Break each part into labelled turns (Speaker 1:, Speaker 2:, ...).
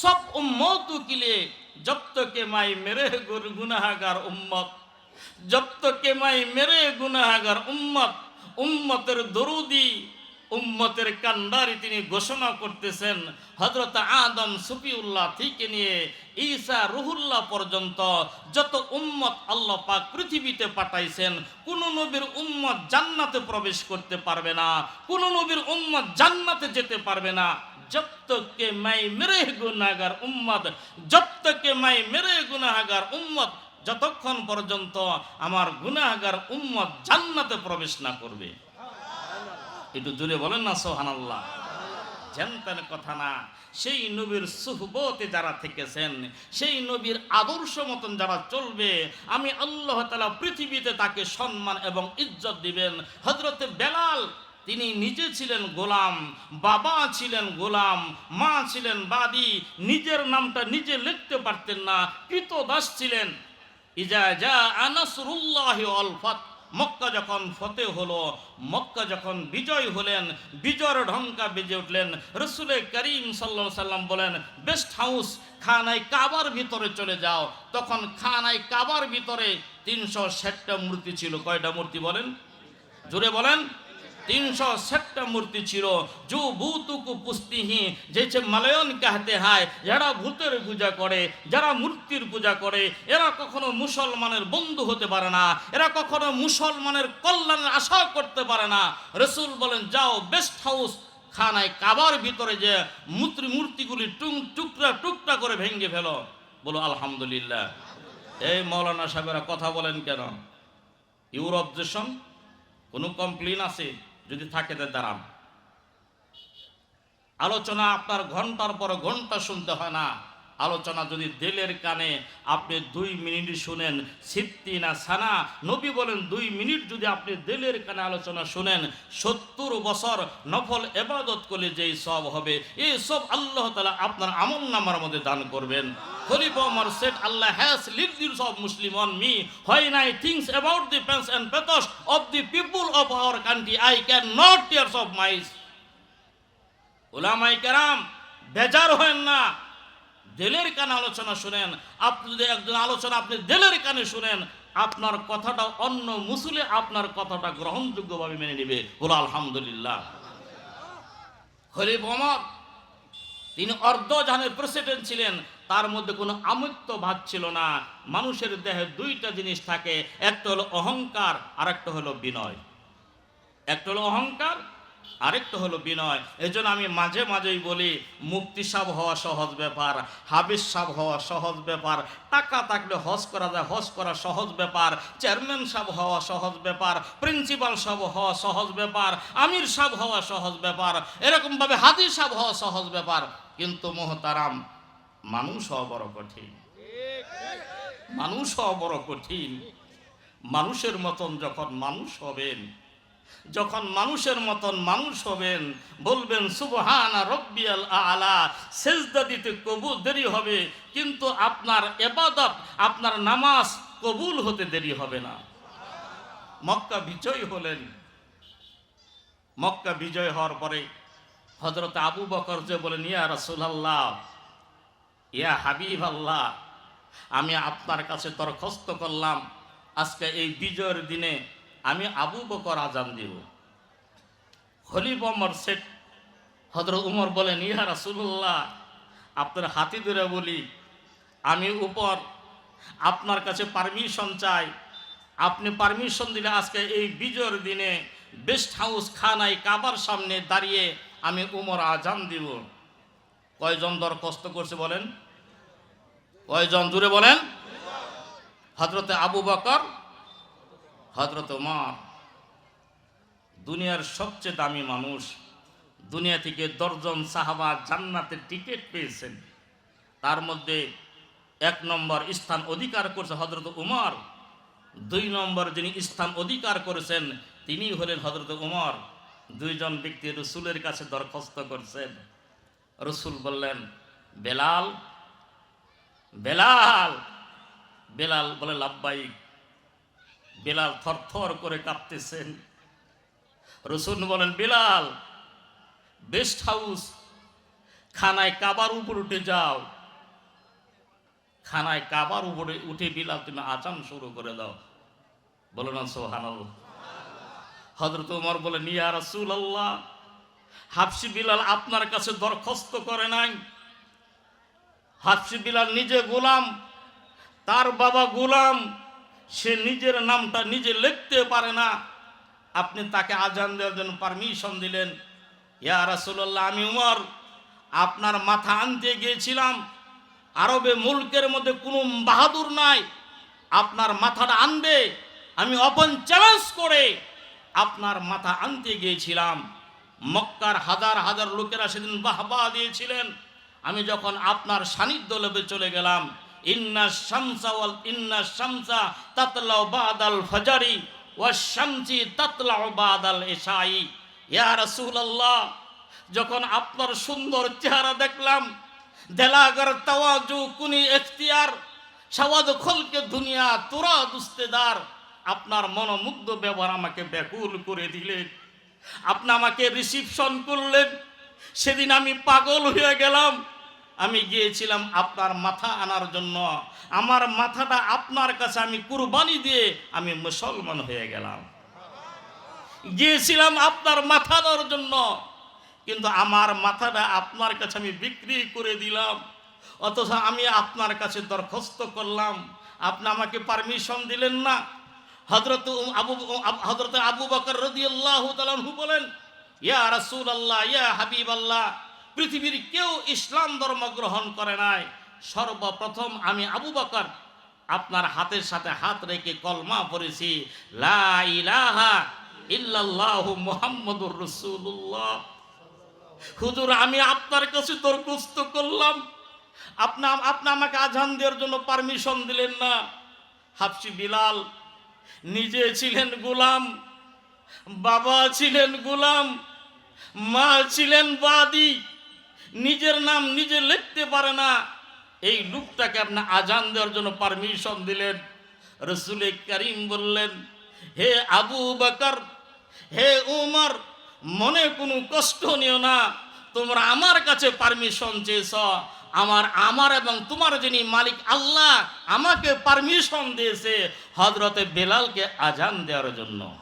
Speaker 1: সব উম্মত কিলে জব কে মাই মেরে গুনাহাগার উম্মত জব কে মাই মেরে গুনাহাগার উম্মত, উম্মতের দরুদি, উম্মতের কান্দারি তিনি ঘোষণা করতেছেন। হজরত আদম সুফিউল্লাহ থেকে নিয়ে ঈসা রুহুল্লাহ পর্যন্ত যত উম্মত আল্লাহ পাক পৃথিবীতে পাঠাইছেন, কোন নবীর উম্মত জান্নাতে প্রবেশ করতে পারবে না, কোন নবীর উম্মত জান্নাতে যেতে পারবে না। जब तक के मैं मेरे गुनाहगार उम्मत जब तक के मैं मेरे गुनाहगार उम्मत যতক্ষণ পর্যন্ত আমার গুনাহগার উম্মত জান্নাতে প্রবেশ না করবে একটু জুড়ে বলেন না সোহানাল্লাহ জানতেন কথা না সেই নবীর সুহবতে যারা থেকেছেন সেই নবীর আদর্শ মতন যারা চলবে আমি আল্লাহ তালা পৃথিবীতে তাকে সম্মান এবং ইজ্জত দিবেন হজরতে বেলাল তিনি নিজে ছিলেন গোলাম, বাবা ছিলেন গোলাম, মা ছিলেন বাদী, নিজের নামটা নিজে লিখতে পারতেন না, কৃতদাস ছিলেন। ইজা যা আনাসরুল্লাহ অলফাত মক্কা যখন ফতে হলো, মক্কা যখন বিজয় হলেন, বিজয়ের ঢঙ্কা বেজে উঠলেন, রসুলে করিম সাল্লা সাল্লাম বলেন, বেস্ট হাউস, খানায় কাবার ভিতরে চলে যাও। তখন খানায় কাবার ভিতরে তিনশো ষাটটা মূর্তি ছিল। কয়টা মূর্তি বলেন? জোরে বলেন। তিনশো ষাটটা মূর্তি ছিল। জু ভূতুকু পুস্তিহি যেছে মালয়ন কাহতে হয় যারা ভূতের পূজা করে, যারা মূর্তির পূজা করে, এরা কখনো মুসলমানের বন্ধু হতে পারে না, এরা কখনো মুসলমানের কল্যাণের আশা করতে পারে না। রসুল বলেন, যাও বেস্ট হাউস খানায় কাবার ভিতরে যে মূর্তি মূর্তিগুলি টুং টুকরা টুকরা করে ভেঙে ফেলো। বলো, আলহামদুলিল্লাহ। এই মৌলানা সাহেবেরা কথা বলেন কেন? ইউরোপ দেশন কোনো কমপ্লেন আছে? যদি থাকে তো দাঁড়ান। আলোচনা আপনার ঘণ্টার পর ঘণ্টা শুনতে হয় না। আলোচনা যদি দিলের কানে আপনি দুই মিনিট শুনেন সিপ্তি না সানা? নবী বলেন দুই মিনিট যদি আপনি দিলের কানে আলোচনা শুনেন সত্তর বছর নফল এবাদত করলে যেই সব হবে এই সব আল্লাহ তালা আপনার আমল নামার মধ্যে দান করবেন। Khalifa Umar said, Allah has lived the of Muslim on me. When I think about the pains and pathos of the people of our country, I cannot tears of my ওলামাই কেরাম বেজার হয়েন না। দিলের কানে আলোচনা শুনেন আপনি যদি একজন আলোচনা আপনি দিলের কানে শুনেন, আপনার কথাটা অন্য মুসুলে আপনার কথাটা গ্রহণযোগ্যভাবে মেনে নেবে। বলো, আলহামদুলিল্লাহ। খলিফ ওমর তিনি অর্ধজাহানের প্রেসিডেন্ট ছিলেন, তার মধ্যে কোনো আমৃত্য ভাব ছিল না। মানুষের দেহে দুইটা জিনিস থাকে, একটা হলো অহংকার আর একটা হলো বিনয়। একটা হলো অহংকার আরেকটা হলো বিনয়। এই জন্য আমি মাঝে মাঝেই বলি মুক্তি সাব হওয়া সহজ ব্যাপার হাবিস সাব হওয়া সহজ ব্যাপার, টাকা থাকলে হজ করা যায়, হজ করা সহজ ব্যাপার, চেয়ারম্যান সাব হওয়া সহজ ব্যাপার, প্রিন্সিপাল সাব হওয়া সহজ ব্যাপার, আমির সাব হওয়া সহজ ব্যাপার, এরকমভাবে হাদি সাব হওয়া সহজ ব্যাপার। কিন্তু মোহতারাম, মানুষ হওয়া বড় কঠিন। মানুষ হওয়া বড় কঠিন। মানুষের মতন যখন মানুষ হবেন যখন মানুষের মতন মানুষ হবেন, বলবেন, সুবহানা রব্বিয়াল আলা সেজদা দিতে কবুল দেরি হবে, কিন্তু আপনার এবাদত, আপনার নামাজ কবুল হতে দেরি হবে না। মক্কা বিজয় হলেন। মক্কা বিজয় হওয়ার পরে হজরত আবু বকর যে বলেন, ইয়া রাসূলুল্লাহ, ইয়া হাবিব আল্লাহ আমি আপনার কাছে দরখাস্ত করলাম, আজকে এই বিজয়ের দিনে আমি আবু বকর আজান দিব। খলিফ অমর শেখ হজরত উমর বলেন ইহা রাসুল্লাহ আপনার হাতি ধরে বলি, আমি উপর আপনার কাছে পারমিশন চাই। আপনি পারমিশন দিলে আজকে এই বিজয়ের দিনে বেস্ট হাউস খানাই কাবার সামনে দাঁড়িয়ে আমি উমর আজান দিব। কয়জন দরখাস্ত করছে বলেন? কয়জন? দূরে বলেন। হজরতে আবু বকর হজরত উমর দুনিয়ার সবচেয়ে দামি মানুষ, দুনিয়া থেকে দশজন সাহাবা জান্নাতের টিকিট পেয়েছেন। তার মধ্যে এক নম্বর স্থান অধিকার করেছে হজরত উমর দুই নম্বর যিনি স্থান অধিকার করেছেন, তিনি হলেন হজরত উমর দুইজন ব্যক্তি রসুলের কাছে দরখাস্ত করছেন। রসুল বললেন, বেলাল বেলাল বেলাল বলে লাভবাইক বেলাল থরথর করে কাঁপতেছেন। রসুন বলেন, বেলাল, বেস্ট হাউস, খানায় কাবার উপর উঠে যাও। খানায় কাবার উপরে উঠে বিলাল, তুমি আচান শুরু করে দাও। বলো না সোহানাল হজরত উমর বলে নিয়া রাসূল আল্লাহ হাফসি বিলাল আপনার কাছে দরখাস্ত করে নাই। হাফসি বিলাল নিজে গোলাম, তার বাবা গোলাম সে নিজের নামটা নিজে লিখতে পারে না। আপনি তাকে আজান দেওয়ার জন্য পারমিশন দিলেন। ইয়া রাসূলুল্লাহ, আমি উমর, আপনার মাথা আনতে গিয়েছিলাম। আরবে মুলকের মধ্যে কোনো বাহাদুর নাই। আপনার মাথাটা আনবে, আমি অপন চ্যালেঞ্জ করে আপনার মাথা আনতে গিয়েছিলাম। মক্কার হাজার হাজার লোকেরা সেদিন বাহবা দিয়েছিলেন। আমি যখন আপনার সান্নিধ্য লেবে চলে গেলাম শামসা শামসা যখন আপনার সুন্দর চেহারা দেখলাম, দেলাগর তাওয়াজু কুনি এখতিয়ার দুনিয়া তোরা দুস্তেদার, আপনার মনোমুগ্ধ ব্যবহার আমাকে ব্যাকুল করে দিলেন। আপনি আমাকে রিসিপশন করলেন। সেদিন আমি পাগল হয়ে গেলাম। আমি গিয়েছিলাম আপনার মাথা আনার জন্য। আমার মাথাটা আপনার কাছে আমি কুরবানি দিয়ে আমি মুসলমান হয়ে গেলাম। গিয়েছিলাম আপনার মাথা দেওয়ার জন্য। কিন্তু আমার মাথাটা আপনার কাছে আমি বিক্রি করে দিলাম। অথচ আমি আপনার কাছে দরখাস্ত করলাম। আপনি আমাকে পারমিশন দিলেন না। হজরত আবু হজরত আবু বকর রদি আল্লাহ বলেন, ইয়া রাসূল আল্লাহ ইয়া হাবিব আল্লাহ পৃথিবীর কেউ ইসলাম ধর্ম গ্রহণ করে নাই। সর্বপ্রথম আমি আবু বকর, আপনার হাতের সাথে হাত রেখে কলমা পড়েছি। লা ইলাহা ইল্লাল্লাহু হুজুর, আমি আপনার কাছে দরখাস্ত করলাম। আপনা, আপনি আমাকে আজান দেওয়ার জন্য পারমিশন দিলেন না। হাফসি বিলাল, নিজে ছিলেন গোলাম, বাবা ছিলেন গোলাম, মা ছিলেন বাদী। নিজের নাম নিজে লিখতে পারে না। এই লোকটাকে আপনি আজান দেওয়ার জন্য পারমিশন দিলেন। রসুল করিম বললেন, হে আবু বকর, হে উমর, মনে কোনো কষ্ট নিও না। তোমরা আমার কাছে পারমিশন চেয়েছ। আমার আমার এবং তোমার যিনি মালিক আল্লাহ আমাকে পারমিশন দিয়েছে হজরতে বেলালকে আজান দেওয়ার জন্য।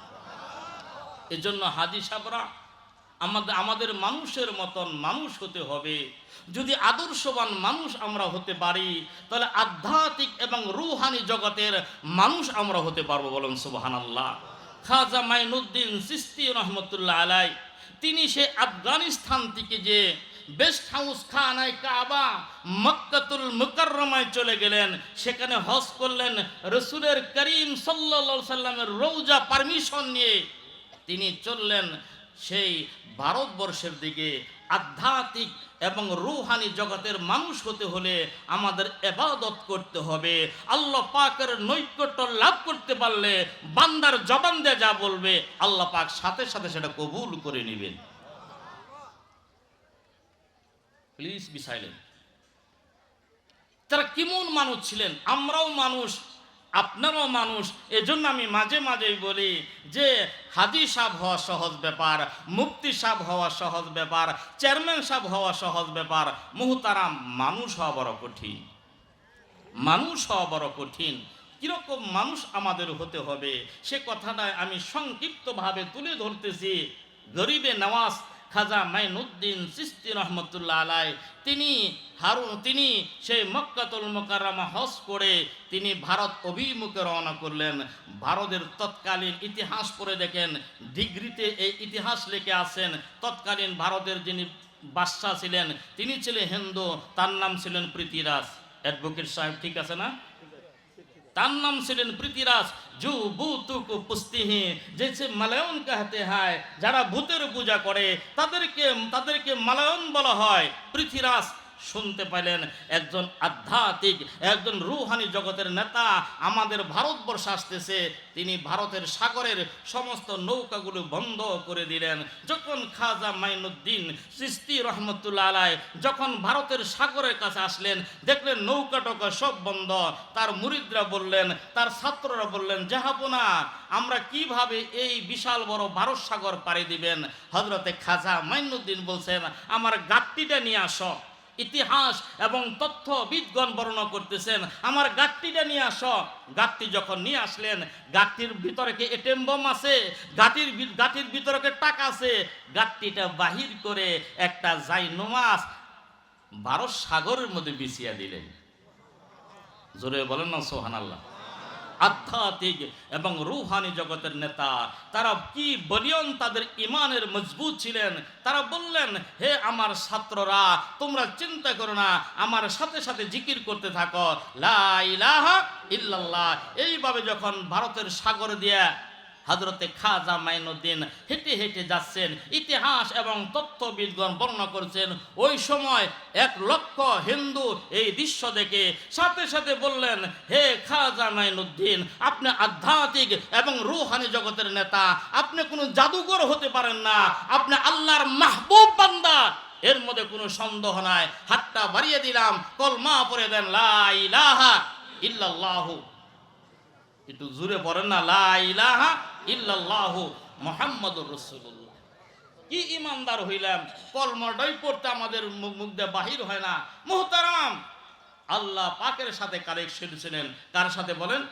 Speaker 1: এজন্য হাজি সাবরা আমাদের আমাদের মানুষের মতন মানুষ হতে হবে। যদি আদর্শবান মানুষ আমরা হতে পারি, তাহলে আধ্যাত্মিক এবং রুহানি জগতের মানুষ আমরা হতে পারব বলেন সুবাহান আল্লাহ খাজা মাইনুদ্দিন সিস্তি রহমতুল্লাহ আলাই, তিনি সে আফগানিস্তান থেকে যে বেস্ট হাউস খানায় কাবা, মক্কাতুল মুকাররমায় চলে গেলেন, সেখানে হজ করলেন, রসুলের করিম সাল্লা সাল্লামের রৌজা পারমিশন নিয়ে তিনি চললেন সেই ভারতবর্ষের দিকে আধ্যাত্মিক এবং রুহানি জগতের মানুষ হতে হলে আমাদের এবাদত করতে হবে। আল্লাহ পাকের নৈকট্য লাভ করতে পারলে বান্দার জবান দিয়ে যা বলবে, আল্লাহ পাক সাথে সাথে সেটা কবুল করে নেবেন। প্লিজ বি সাইলেন্ট তারা কেমন মানুষ ছিলেন? আমরাও মানুষ আপনারাও মানুষ, এজন্য আমি মাঝে মাঝেই বলি যে হাদি সাহ হওয়া সহজ ব্যাপার মুক্তি সাহ হওয়া সহজ ব্যাপার, চেয়ারম্যান সাহ হওয়া সহজ ব্যাপার। মুহতারাম মানুষ হওয়া বড় কঠিন। মানুষ হওয়া বড় কঠিন। কীরকম মানুষ আমাদের হতে হবে? সে কথাটা আমি সংক্ষিপ্তভাবে তুলে ধরতেছি। গরিবে নওয়াজ খাজা মাইনুদ্দিন সিস্তি রহমতুল্লাহ আলাই, তিনি হারুন, তিনি সেই মক্কাতুল মোকাররমা হজ করে তিনি ভারত অভিমুখে রওনা করলেন। ভারতের তৎকালীন ইতিহাস পড়ে দেখেন, ডিগ্রিতে এই ইতিহাস লিখে আছেন। তৎকালীন ভারতের যিনি বাদশাহ ছিলেন, তিনি ছিলেন হিন্দু, তার নাম ছিলেন প্রীতিরাজ অ্যাডভোকেট সাহেব, ঠিক আছে না? তার নাম ছিলেন প্রীতিরাজ জু বুতুক যে সে মালায়ন কাহতে হয়, যারা ভূতের পূজা করে, তাদেরকে তাদেরকে মালায়ন বলা হয় পৃথিরাজ। শুনতে পাইলেন একজন আধ্যাত্মিক, একজন রুহানি জগতের নেতা। আমাদের ভারতবর্ষ আসতেছে, তিনি ভারতের সাগরের সমস্ত নৌকাগুলো বন্ধ করে দিলেন। যখন খাজা মাইনুদ্দিন সিস্তি রহমতুল্লাহ আলাই যখন ভারতের সাগরের কাছে আসলেন, দেখলেন নৌকা টোকা সব বন্ধ। তার মুরিদরা বললেন, তার ছাত্ররা বললেন জাহাপনা আমরা কীভাবে এই বিশাল বড় ভারত সাগর পাড়ি দিবেন? হজরতে খাজা মাইনুদ্দিন বলছেন, আমার গাট্টিটা নিয়ে আসো। ইতিহাস এবং তথ্য তথ্যবিদগণ বর্ণনা করতেছেন। আমার গাঁটটিটা নিয়ে আস। গাঁটটি যখন নিয়ে আসলেন, গাঁটটির ভিতরে কি এটেম বম আছে? গাঁটির গাঁটির ভিতরে টাকা আছে? গাঁটটিটা বাহির করে একটা যাই নমাজ ভারত সাগরের মধ্যে বিছিয়া দিলেন। জোরে বলেন না সোহান আল্লাহ আধ্যাত্মিক এবং রুহানি জগতের নেতা। তারা কি বলিয়ন তাদের ইমানের মজবুত ছিলেন? তারা বললেন, হে আমার ছাত্ররা, তোমরা চিন্তা করো না, আমার সাথে সাথে জিকির করতে থাকো। লা ইলাহা ইল্লাল্লাহ। এইভাবে যখন ভারতের সাগর দিয়ে হজরতে খাজা মাইনুদ্দিন হেঁটে হেঁটে যাচ্ছেন, ইতিহাস এবং তথ্যবিদগণ বর্ণনা করছেন, ওই সময় এক লক্ষ হিন্দু এই দৃশ্য দেখে সাথে সাথে বললেন, হে খাজা মাইনুদ্দিন, আপনি আধ্যাত্মিক এবং রুহানি জগতের নেতা, আপনি কোনো জাদুঘর হতে পারেন না, আপনি আল্লাহর মাহবুব বান্দা। এর মধ্যে কোনো সন্দেহ নাই। হাতটা বাড়িয়ে দিলাম, কলমা পরে দেন, লা ইলাহা ইল্লাল্লাহু। একটু জুড়ে পড়েন না, লা ইলাহা ইল্লাল্লাহু মুহাম্মাদুর রাসূলুল্লাহ। কি ইমানদার হইলাম কলমটাই পড়তে আমাদের মুখ দিয়ে বাহির হয় না। মুহতারাম! আল্লাহ পাকের সাথে কানেকশন ছিলেন। কার সাথে বলেন?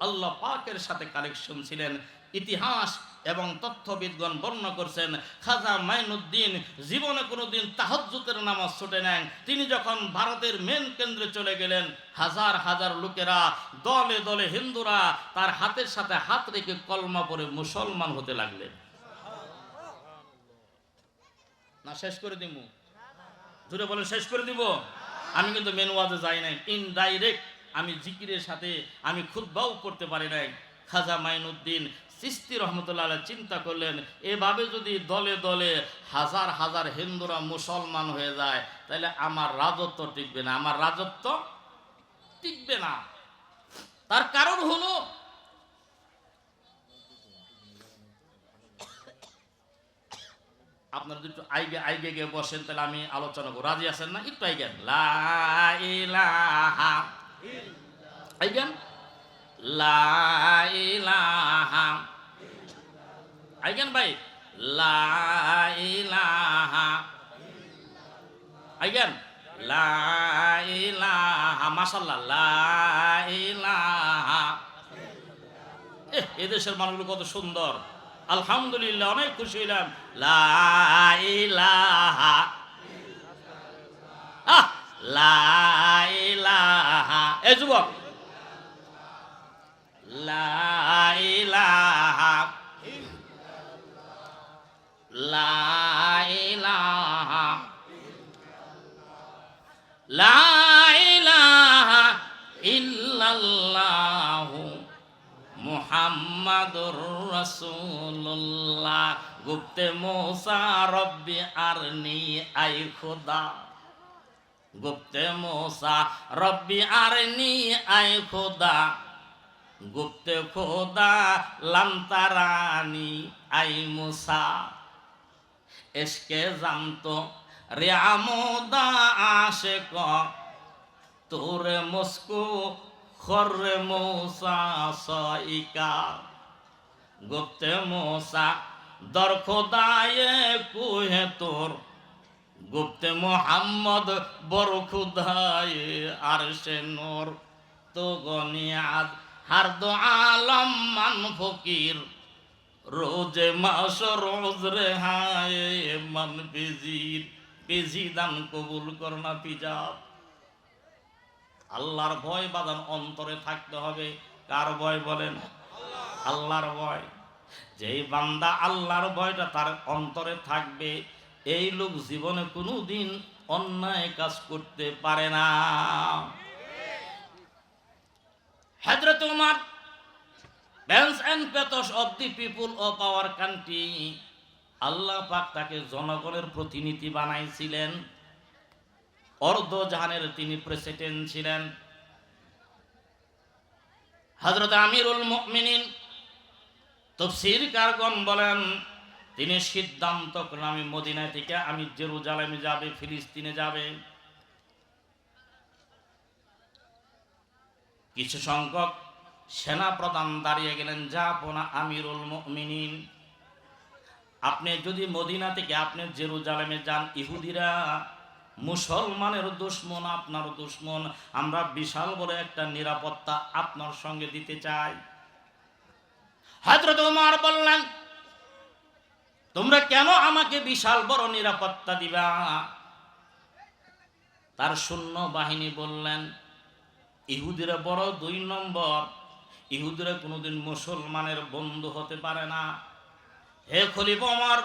Speaker 1: আল্লাহ পাকের সাথে কানেকশন ছিলেন। ইতিহাস এবং তথ্যবিদগণ বর্ণনা করছেন, খাজা মাইনুদ্দিন জীবনে কোনোদিন তাহাজ্জুতের নামাজ ছুটে নেন। তিনি যখন ভারতের মেন কেন্দ্রে চলে গেলেন, হাজার হাজার লোকেরা, দলে দলে হিন্দুরা তার হাতের সাথে হাত রেখে কলমা পরে মুসলমান হতে লাগলেন। না, শেষ করে দিব। জুড়ে বলেন, শেষ করে দিব। আমি কিন্তু মেন ওয়াজে যাই নাই। ইনডাইরেক্ট আমি জিকিরের সাথে আমি খুদ্বাও করতে পারি নাই। খাজা মাইনুদ্দিন সিস্তি রহমতুল্লাহ চিন্তা করলেন, এভাবে যদি দলে দলে হাজার হাজার হিন্দুরা মুসলমান হয়ে যায়, তাহলে আমার রাজত্ব টিকবে না। আমার রাজত্ব টিকবে না। তার কারণ হলো, আপনারা যদি আইগে আইগে গিয়ে বসেন, তাহলে আমি আলোচনা করব। রাজি আছেন না? একটু আইগেন লা ইলাহা আইগেন? লা ইলাহা আইগেন ভাই? লা ইলাহা। আইগেন লা ইলাহা মাশাআল্লাহ লা ইলাহা। এহ, এদেশের মানুষগুলো কত সুন্দর। আলহামদুলিল্লাহ অনেক খুশি হইলাম। লা ইলাহা। আহ, লা ইলাহা। এ যুবক। লা ইলাহা লা ইলাহা লা ইলাহা ইল্লাল্লাহু মুহাম্মাদুর রাসূলুল্লাহ। গুপ্তে মোসা, রব্বি আরনি, আই খোদা। গুপ্তে মোসা, রব্বি আরনি, আই খোদা। গুপ্তে খোদা লান্তারানি আই মুসা। এসকে জানতো রে আশে ক তোরে মস্কো খরে মৌসা সইকা, গুপ্তে মৌসা দর খোদায়ে কুহে তোর, গুপ্তে মোহাম্মদ বড় খুদায়ে আর সে নোর তো গনিয়াদ হার দো আলম মান ফকির। রোজে মাস, রোজ রে হায় মান বেজির। বেজি দান কবুল করনা পিজাব আল্লাহর ভয় বাদান অন্তরে থাকতে হবে। কার ভয় বলেন? আল্লাহর ভয়। যেই বান্দা আল্লাহর ভয়টা তার অন্তরে থাকবে, এই লোক জীবনে কোনো দিন অন্যায় কাজ করতে পারে না। হজরত Umar bans and pets of the people of our country আল্লাহ পাক তাকে জনগণের প্রতিনিধি বানাইছিলেন। অর্ধ জাহানের তিনি প্রেসিডেন্ট ছিলেন। হজরত আমিরুল মুমিনিন তফসির কারগণ বলেন, তিনি সিদ্ধান্ত করেন আমি মদিনা থেকে আমি জেরুজালেমে যাবে, ফিলিস্তিনে যাবে। কিছু সংখ্যক সেনা প্রধান দাঁড়িয়ে গেলেন, যা পোনা আমিরুল মুমিনিন। আপনি যদি মদিনা থেকে আপনি জেরুজালেমে যান, ইহুদিরা, মুসলমানের দুশ্মন, আপনার দুশ্মন। আমরা বিশাল বড় একটা নিরাপত্তা আপনার সঙ্গে দিতে চাই। হজরত বললেন, তোমরা কেন আমাকে বিশাল বড় নিরাপত্তা দিবা? তার শূন্য বাহিনী বললেন, ইহুদিরা বড় দুই নম্বর। ইহুদিরা কোনোদিন মুসলমানের বন্ধু হতে পারে না। হে খলিফ ওমর,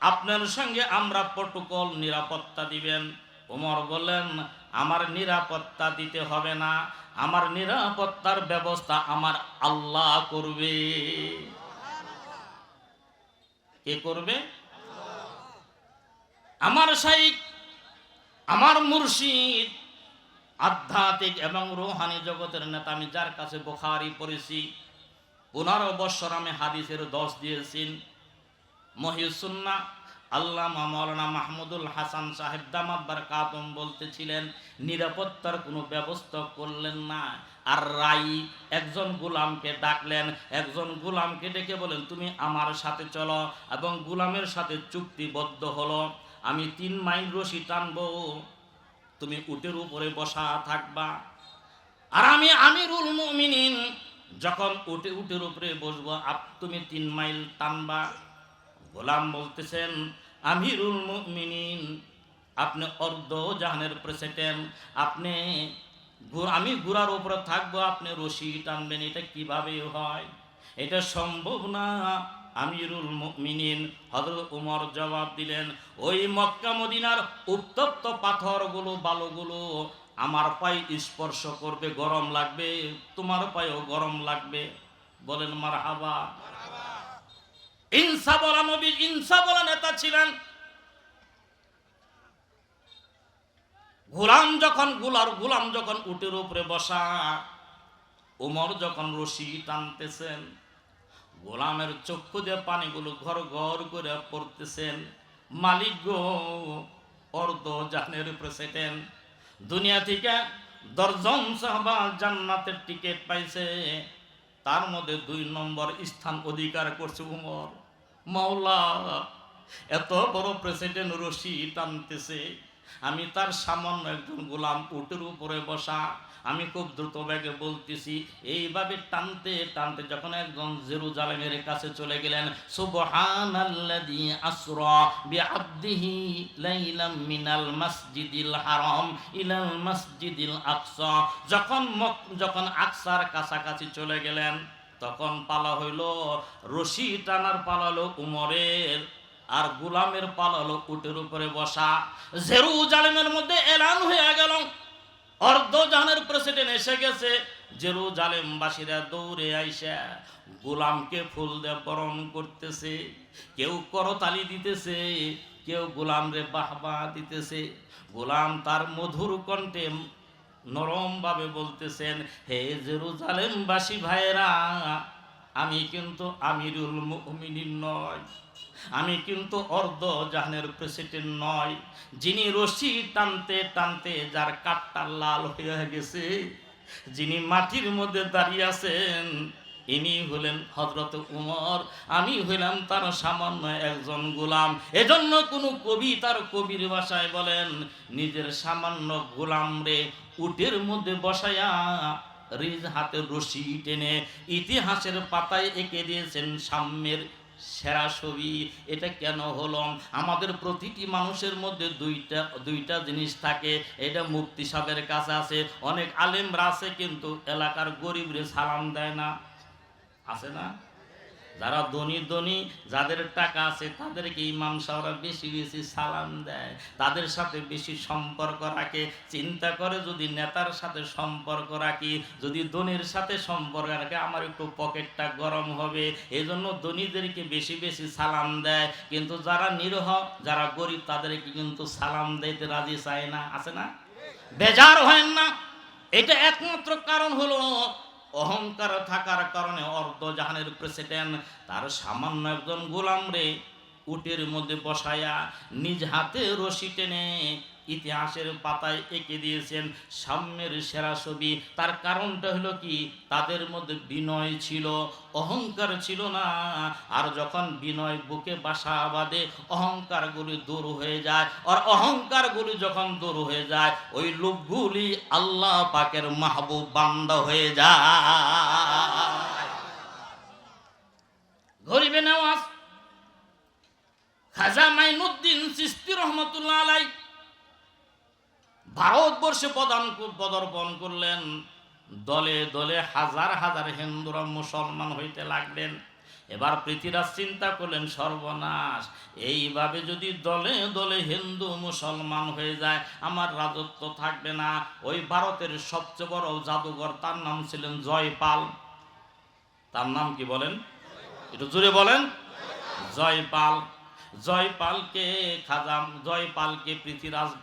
Speaker 1: আপনার সঙ্গে আমরা প্রটোকল নিরাপত্তা দিবেন। ওমর বললেন, আমার নিরাপত্তা দিতে হবে না। আমার নিরাপত্তার ব্যবস্থা আমার আল্লাহ করবে। কে করবে? আমার শাইক আমার মুর্শিদ। আধ্যাত্মিক এবং রোহানি জগতের নেতা। আমি যার কাছে বোখারি পড়েছি পনেরো বৎসর আমি হাদিসের দশ দিয়েছেন মহিউসুন্না আল্লাহ মৌলানা মাহমুদুল হাসান সাহেব দামাব্বার কাতম বলতেছিলেন, নিরাপত্তার কোনো ব্যবস্থা করলেন না। আর রাই, একজন গুলামকে ডাকলেন, একজন গুলামকে ডেকে বলেন তুমি আমার সাথে চলো। এবং গুলামের সাথে চুক্তিবদ্ধ হলো। আমি তিন মাইল রশি টানবো। তুমি উটের উপরে বসা থাকবা। আর আমি আমিরুল মুমিনিন, যখন উঠে উটের উপরে বসবো, আপ তুমি তিন মাইল টানবা। গোলাম বলতেছেন, আমিরুল মুমিনিন, আপনি অর্ধ জাহানের প্রেসিডেন্ট, আপনি আমি গুড়ার উপরে থাকব, আপনি রশি টানবেন, এটা কীভাবে হয়? এটা সম্ভব না। আমিরুল মুমিনিন। হযরত উমর জবাব দিলেন, ওই মক্কা মদিনার উত্তপ্ত পাথরগুলো, বালুগুলো আমার পায়ে স্পর্শ করবে, গরম লাগবে, তোমার পায়েও গরম লাগবে। বলেন মার হাবা ইনসা বলা নবী, ইনসা বলা নেতা ছিলেন। গোলাম যখনগুলার, গোলাম যখন উটের উপরে বসা, উমর যখন রশি টানতেছেন গোলামের চক্ষু দিয়ে পানিগুলো ঘর ঘর করে পড়তেছেন। মালিক গো, অর্ধ প্রেসিডেন্ট, দুনিয়া থেকে দশজন সাহবা জান্নাতের টিকিট পাইছে। তার মধ্যে দুই নম্বর স্থান অধিকার করছে উমর। মাওলা, এত বড় প্রেসিডেন্ট রশি টানতেছে আমি তার সামান্য একজন গোলাম উটের উপরে বসা আমি খুব দ্রুত বেগে বলতেছি, এইভাবে টানতে টানতে যখন একজন জেরুজালেমের কাছে চলে গেলেন, সুবহানাল্লাযী আসরা বিআবদিহি লাইলাম মিনাল মাসজিদিল হারাম ইলাল মাসজিদিল আকসা। যখন যখন আকসার কাছাকাছি চলে গেলেন, তখন পালা হইল, রশি টানার পালালো উমরের, আর গুলামের পালালো উটের উপরে বসা। জেরু জালেমের মধ্যে এলান হয়ে গেল। অর্ধ জাহানের প্রেসিডেন্ট এসে গেছে, জেরুজালেমবাসীরা দৌড়ে আইসা গোলামকে ফুল দিয়ে বরণ করতেছে। কেউ করতালি দিতেছে, কেউ গোলাম রে বাহবা দিতেছে। গোলাম তার মধুর কণ্ঠে নরমভাবে বলতেছেন, হে জেরুজালেমবাসী ভাইয়েরা, আমি কিন্তু আমিরুল মুমিনিন নয় আমি কিন্তু অর্ধ জাহানের প্রেসিডেন্ট নয়, যিনি রশি টানতে টানতে যার কাঠটা লাল হয়ে গেছে, যিনি মাটির মধ্যে দাঁড়িয়ে আছেন, ইনি হলেন হজরত উমর, আমি হইলাম তার সামান্য একজন গোলাম। এজন্য কোন কবি তার কবির ভাষায় বলেন, নিজের সামান্য গোলাম রে উটের মধ্যে বসায়া রিজ হাতে রশি টেনে ইতিহাসের পাতায় এঁকে দিয়েছেন সাম্যের সেরা ছবি, এটা কেন হলো? আমাদের প্রতিটি মানুষের মধ্যে দুইটা দুইটা জিনিস থাকে, এটা মুক্তি সাহেবের কাছে আছে, অনেক আলেমরা আছে কিন্তু এলাকার গরিবরে সালাম দেয় না। আছে না? যারা ধনী ধনী, যাদের টাকা আছে, তাদেরকে ইমাম সাহরা বেশি বেশি সালাম দেয়। তাদের সাথে বেশি সম্পর্ক রাখে। চিন্তা করে যদি নেতার সাথে সম্পর্ক রাখি, যদি ধনীর সাথে সম্পর্ক রাখে, আমার একটু পকেটটা গরম হবে। এই জন্য ধনীদেরকে বেশি বেশি সালাম দেয়। কিন্তু যারা নিরহ, যারা গরিব, তাদেরকে কিন্তু সালাম দিতে রাজি চায় না। আছে না? বেজার হয় না। এটা একমাত্র কারণ হলো অহংকার থাকার কারণে অর্ধ জাহানের প্রেসিডেন্ট তার সামান্য একজন গোলাম রে, উটের মধ্যে বসায়া নিজ হাতে রশি টেনে ইতিহাসের পাতায় এঁকে দিয়েছেন সাম্যের সেরা ছবি। তার কারণটা হলো কি? তাদের মধ্যে বিনয় ছিল, অহংকার ছিল না। আর যখন বিনয় বুকে বাসা বাঁধে, অহংকারগুলি দূর হয়ে যায়। আর অহংকারগুলি যখন দূর হয়ে যায়, ওই লোকগুলি আল্লাহ পাকের মাহবুব বান্ধ হয়ে যায়। গরিবে নেওয়াজ, খাজা মাইনুদ্দিন সিস্তি রহমতুল্লাহ আলাই ভারতবর্ষে প্রদান পদার্পণ করলেন, দলে দলে হাজার হাজার হিন্দুরা মুসলমান হইতে লাগলেন। এবার পৃথিবীরাজ চিন্তা করলেন, সর্বনাশ, এইভাবে যদি দলে দলে হিন্দু মুসলমান হয়ে যায়, আমার রাজত্ব থাকবে না। ওই ভারতের সবচেয়ে বড় জাদুঘর, তার নাম ছিলেন জয়পাল। তার নাম কি বলেন? একটু জুড়ে বলেন। জয়পাল। জয়পালকে খাজাম জয়পালকে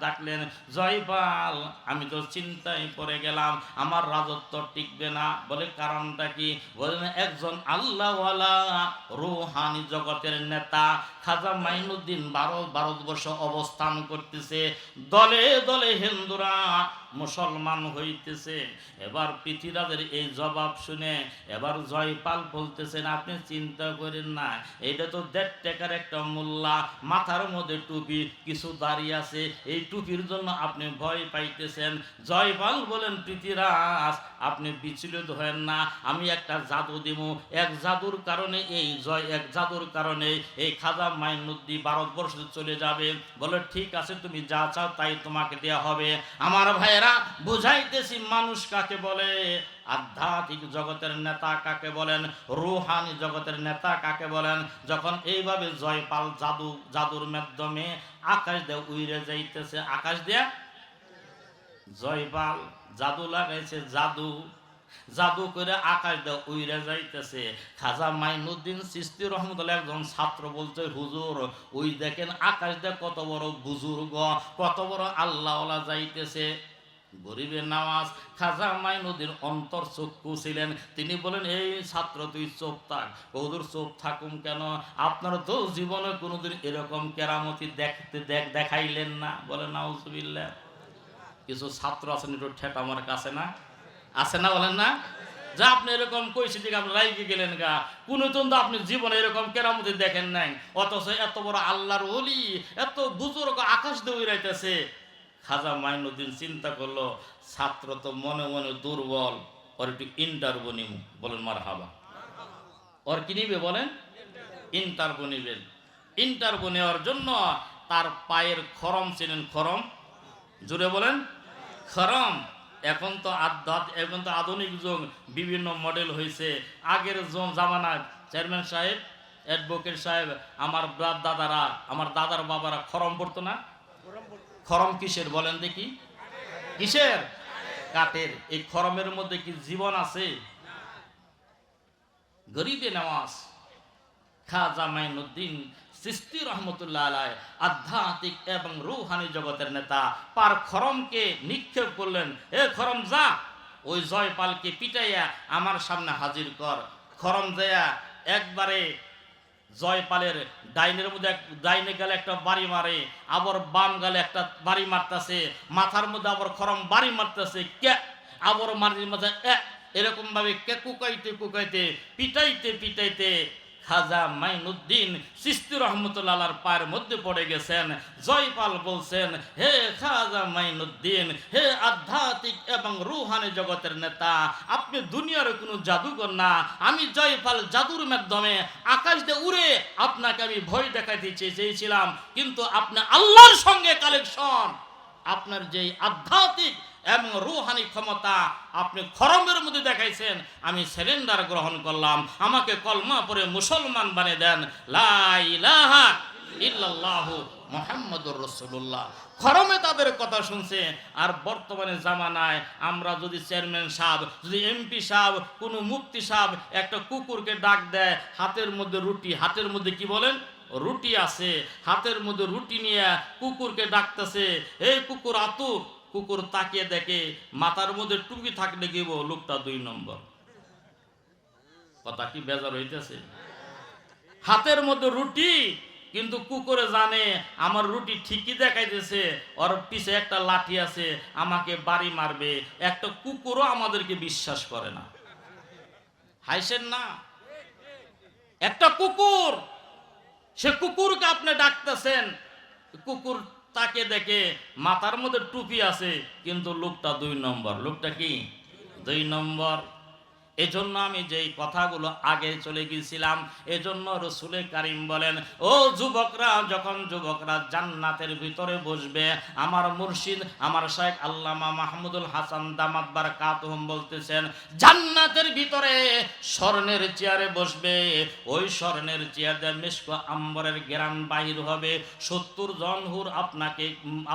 Speaker 1: ডাকলেন জয়পাল আমি তো চিন্তায় পড়ে গেলাম, আমার রাজত্ব টিকবে না। বলে কারণটা কি? বলেন, একজন আল্লাহওয়ালা রুহানি জগতের নেতা খাজা মাইনুদ্দিন ভারত ভারতবর্ষ অবস্থান করতেছে। দলে দলে হিন্দুরা মুসলমান হইতেছে। এবার পৃথিবীরাজের এই জবাব শুনে এবার জয়পাল বলতেছেন, আপনি চিন্তা করেন না এটা তো দেড় টাকার একটা মোল্লা, মাথার মধ্যে টুপি, কিছু দাঁড়িয়ে আছে, এই টুপির জন্য আপনি ভয় পাইতেছেন। জয়পাল বলেন, পৃথিবীরাজ, আপনি বিচলিত হয়েন না, আমি একটা জাদু দিব এক জাদুর কারণে এই জয়, এক জাদুর কারণে এই খাজা মাইনুদ্দি ভারতবর্ষ চলে যাবে। বলে, ঠিক আছে, তুমি যা চাও তাই তোমাকে দেয়া হবে। আমার ভাইয়েরা বুঝাইতেছি মানুষ কাকে বলে? আধ্যাত্মিক জগতের নেতা কাকে বলেন? রুহানি জগতের নেতা কাকে বলেন? যখন এইভাবে জয়পাল জাদু, জাদুর মাধ্যমে আকাশ দিয়ে উইরে যাইতেছে, আকাশ দিয়ে? জয়পাল জাদু লাগাইছে, জাদু। জাদু করে আকাশ দিয়ে উইরে যাইতেছে। খাজা মাইনুদ্দিন সিস্তি রহমতুল্লাহ একজন ছাত্র বলছে, হুজুর, ওই দেখেন আকাশ দিয়ে কত বড় বুজুর্গ, কত বড় আল্লাহওয়ালা যাইতেছে। গরিবের নামাজ, খাজা মাইনুদ্দিন অন্তর চক্ষু ছিলেন। তিনি বলেন, এই ছাত্র, তুই চোখ থাক কৌদুর চোখ থাকুম কেন? আপনারা তো জীবনে কোনোদিন এরকম কেরামতি দেখতে দেখ, দেখাইলেন না। বলে নাউজুবিল্লাহ। কিছু ছাত্র আছেন, একটু ঠেট আমার কাছে না? আছে না বলেন না? যা আপনি এরকম কইছি ঠিক আপনি রাইকে গেলেন গা। কোন তো আপনি জীবনে এরকম কেরামতি দেখেন নাই। অথচ এত বড় আল্লাহর ওলি, এত বুজুর্গ আকাশ দিয়ে উড়াইতেছে। খাজা মাইনুদ্দিন চিন্তা করল, ছাত্র তো মনে মনে দুর্বল, ওর একটু ইন্টারভিউ নিব বলেন মার হাবা ওর কি নিবে বলেন? ইন্টারভিউ নিবেন ইন্টারভিউ নেওয়ার জন্য তার পায়ের খরম ছিলেন খরম? জুড়ে বলেন। খরম। এখন তো আধ্যাত এখন তো আধুনিক যুগ, বিভিন্ন মডেল হয়েছে আগের জামানায় চেয়ারম্যান সাহেব অ্যাডভোকেট সাহেব, আমার দাদারা আমার দাদার বাবারা খরম পড়তো না? খরম কিসের বলেন দেখি? কিসের? কাঠের। এই খরমের মধ্যে কি জীবন আছে? গরিবে নামাজ। খাজা মাইনুদ্দিন সিস্তি রহমতুল্লাহ আলাই আধ্যাত্মিক এবং রুহানি জগতের নেতা। পার খরমকে নিক্ষেপ করলেন, এ খরম যা, ওই জয়পালকে পিটাইয়া আমার সামনে হাজির কর। খরম দেয়া একবারে জয়পালের ডাইনের মধ্যে ডাইনে গেলে একটা বাড়ি মারে, আবার বাম গেলে একটা বাড়ি মারতেছে, মাথার মধ্যে আবার খরম বাড়ি মারতেছে কে আবার মারির মধ্যে এ এরকম ভাবে কে কুকাইতে কুকাইতে, পিটাইতে পিটাইতে খাজা মাইনুদ্দিন সিস্তি রহমতুল্লাহর পায়ের মধ্যে পড়ে গেছেন। জয়পাল বলছেন, হে খাজা মাইনুদ্দিন, হে আধ্যাত্মিক এবং রুহানি জগতের নেতা, আপনি দুনিয়ার কোনো জাদুকর না। আমি জয়পাল জাদুর মাধ্যমে আকাশ দিয়ে উড়ে আপনাকে আমি ভয় দেখাইতে চেয়ে- চেয়েছিলাম। কিন্তু আপনি আল্লাহর সঙ্গে কালেকশন। আপনার যেই আধ্যাত্মিক এবং রুহানি ক্ষমতা আপনি খরমের মধ্যে দেখাইছেন, আমি সিলিন্ডার গ্রহণ করলাম। আমাকে কলমা পরে মুসলমান বানিয়ে দেন। লা ইলাহা ইল্লাল্লাহু মুহাম্মাদুর রাসূলুল্লাহ। খরমে তাদের কথা শুনছে। আর বর্তমানে জামানায় আমরা যদি চেয়ারম্যান সাহেব, যদি এমপি সাহেব, কোনো মুক্তি সাহেব একটা কুকুরকে ডাক দেয়, হাতের মধ্যে রুটি, হাতের মধ্যে কি বলেন? রুটি আছে। হাতের মধ্যে রুটি নিয়ে কুকুরকে ডাকতেছে এই কুকুর আতু কুকুর তাকিয়ে দেখে, মাথার মধ্যে টুপি থাকলে কি লোকটা দুই নম্বর। কথা কি বেজার হইতেছে? হাতের মধ্যে রুটি, কিন্তু কুকুরে জানে, আমার রুটি ঠিকই দেখাইতেছে, ওর পিছে একটা লাঠি আছে, আমাকে বাড়ি মারবে, একটা কুকুরও আমাদেরকে বিশ্বাস করে না। হাইছেন না? একটা কুকুর, সে কুকুরকে আপনি ডাকতেছেন, কুকুর তাকে দেখে মাথার মধ্যে টুপি আছে কিন্তু লোকটা দুই নম্বর। লোকটা কি? দুই নম্বর। এজন্য আমি যেই কথাগুলো আগে চলে গিয়েছিলাম, এজন্য রসুলে কারিম বলেন, ও যুবকরা, যখন যুবকরা জান্নাতের ভিতরে বসবে, আমার মুর্শিদ, আমার শেখ আল্লামা মাহমুদুল হাসান দামাত বারাকাতুহুম বলতেছেন, জান্নাতের ভিতরে স্বর্ণের চেয়ারে বসবে, ওই স্বর্ণের চেয়ার দিয়ে মেশকো আম্বরের গ্রাম বাহির হবে, সত্তর জন হুর আপনাকে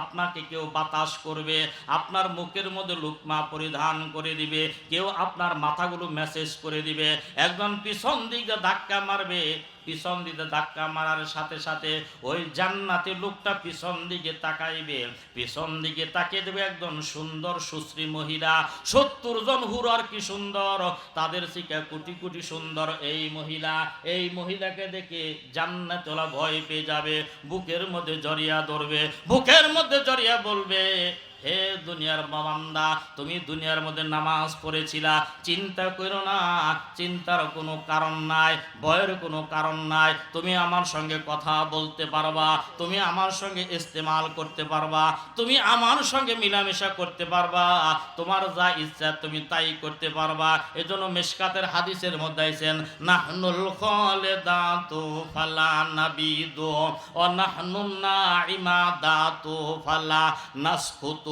Speaker 1: আপনাকে কেউ বাতাস করবে, আপনার মুখের মধ্যে লুকমা পরিধান করে দিবে, কেউ আপনার মাথাগুলো মেসেজ করে দিবে, একজন পিছন দিকে ধাক্কা মারবে, পিছন দিকে ধাক্কা মারার সাথে সাথে ওই জান্নাতি লোকটা পিছন দিকে তাকাইবে, পিছন দিকে তাকিয়ে দেবে একজন সুন্দর সুশ্রী মহিলা, সত্তর জন হুর আর কি সুন্দর, তাদের শিকা কোটি কোটি সুন্দর এই মহিলা, এই মহিলাকে দেখে জান্নাতলা ভয় পেয়ে যাবে, বুকের মধ্যে জড়িয়া ধরবে, বুকের মধ্যে জড়িয়া বলবে হে দুনিয়ার বাবান্দা, তুমি দুনিয়ার মধ্যে নামাজ পড়েছিলা, চিন্তা করো না, চিন্তার কোনো কারণ নাই, ভয়ের কোনো কারণ নাই, তুমি আমার সঙ্গে কথা বলতে পারবা, তুমি আমার সঙ্গে ইস্তেমাল করতে পারবা, তুমি আমার সঙ্গে মিলামেশা করতে পারবা, তোমার যা ইচ্ছা তুমি তাই করতে পারবা। এজন্য মেশকাতের হাদিসের মধ্যে আইছেন, নাহনুল খালিদাতু ফালা নাবিদু, ও নাহনুন নাইমাদাতু ফালা নাসকুতু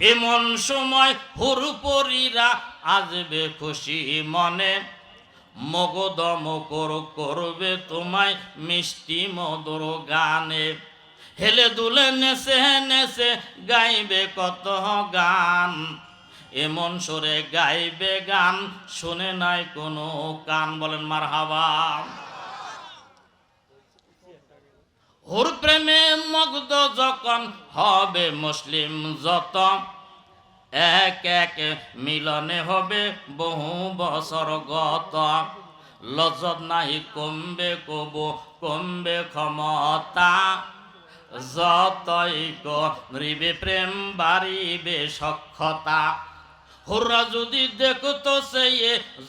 Speaker 1: এমন সময় হুরুপরীরা আসবে খুশি মনে। মগদ মকর করবে তোমায় মিষ্টি মধুর গানে। হেলে দুলে নেসে নেসে গাইবে কত গান। এমন সুরে গাইবে গান, শুনে নাই কোনো কান। বলেন মার হাবা হুর প্রেমে মগ্ধ যখন হবে মুসলিম যত, এক এক মিলনে হবে বহু বছর গত। লজত নাহি কমবে কবু, কমবে ক্ষমতা। যতই করিবে প্রেম বাড়িবে সক্ষতা হুররা যদি দেখতো সেই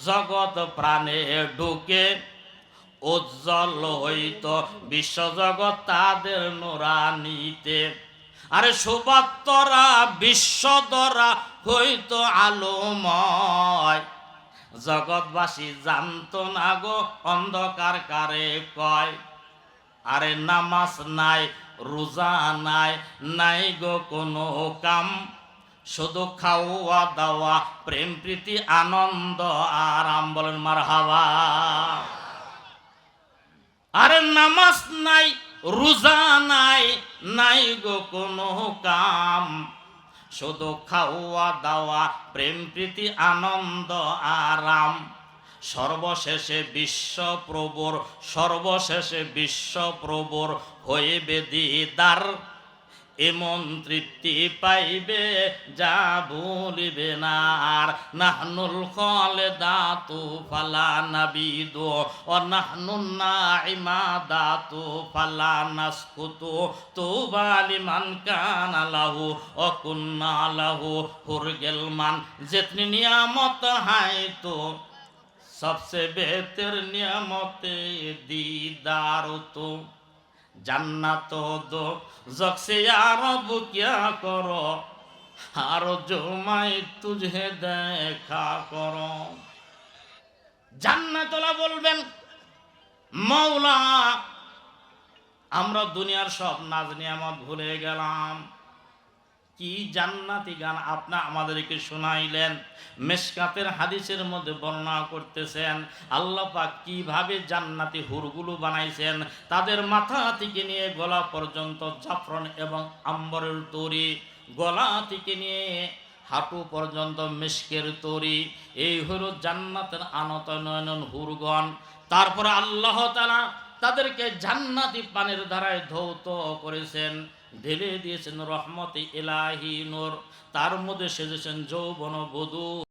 Speaker 1: জগৎ প্রাণে ঢুকে উজ্জ্বল হইত বিশ্বজগৎ তাদের নোরানিতে। আরে সুবাত্তরা, বিশ্বদরা হইত আলোময়। জগৎবাসী জানতো না গো অন্ধকার কারে কয়। আরে নামাজ নাই, রোজা নাই নাই গো কোনো কাম। শুধু খাওয়া দাওয়া, প্রেম, প্রীতি, আনন্দ, আরাম, বলেন মার হাওয়া আরে নামাজ নাই, রোজা নাই নাই গো কোনো কাম। শুধু খাওয়া দাওয়া, প্রেম, প্রীতি, আনন্দ, আরাম। সর্বশেষে বিশ্ব প্রবর, সর্বশেষে বিশ্ব প্রবর হয়ে বেদিদার এমন তৃপ্তি পাইবে যা ভুলিবে না আর নাহনুল খলে দাতু ফালা নাবিদু ও নাহনুন নাইমা দাতু ফালা নাসকুতু তুবালি মান কানা লাহু ও কুন্না লাহু হুরগেল মান যেতনি নিয়ামত হাই তো सबसे बेहतर नियामते दीदार तो জান্নাত দো জকসে আরব কিয়া করো? আর জমাই তুঝে দেখা করো। জান্নাতলা বলবেন, মৌলা, আমরা দুনিয়ার সব নাজ নিয়ামত ভুলে গেলাম। কি জান্নাতি গান আপনি আমাদেরকে শোনাইলেন? মেশকাতের হাদিসের মধ্যে বর্ণনা করতেছেন, আল্লাহ পাক কীভাবে জান্নাতি হুরগুলো বানাইছেন? তাদের মাথা থেকে নিয়ে গলা পর্যন্ত জাফরন এবং আম্বরের তরি, গলা থেকে নিয়ে হাঁটু পর্যন্ত মিশকের তরি। এই হলো জান্নাতের আনত নয়ন হুরগণ। তারপরে আল্লাহ তালা তাদেরকে জান্নাতি পানির ধারায় ধৌত করেছেন। ঢেলে দিয়েছেন রহমতে এলাহি নোর। তার মধ্যে সেজেছেন যৌবন বধূ।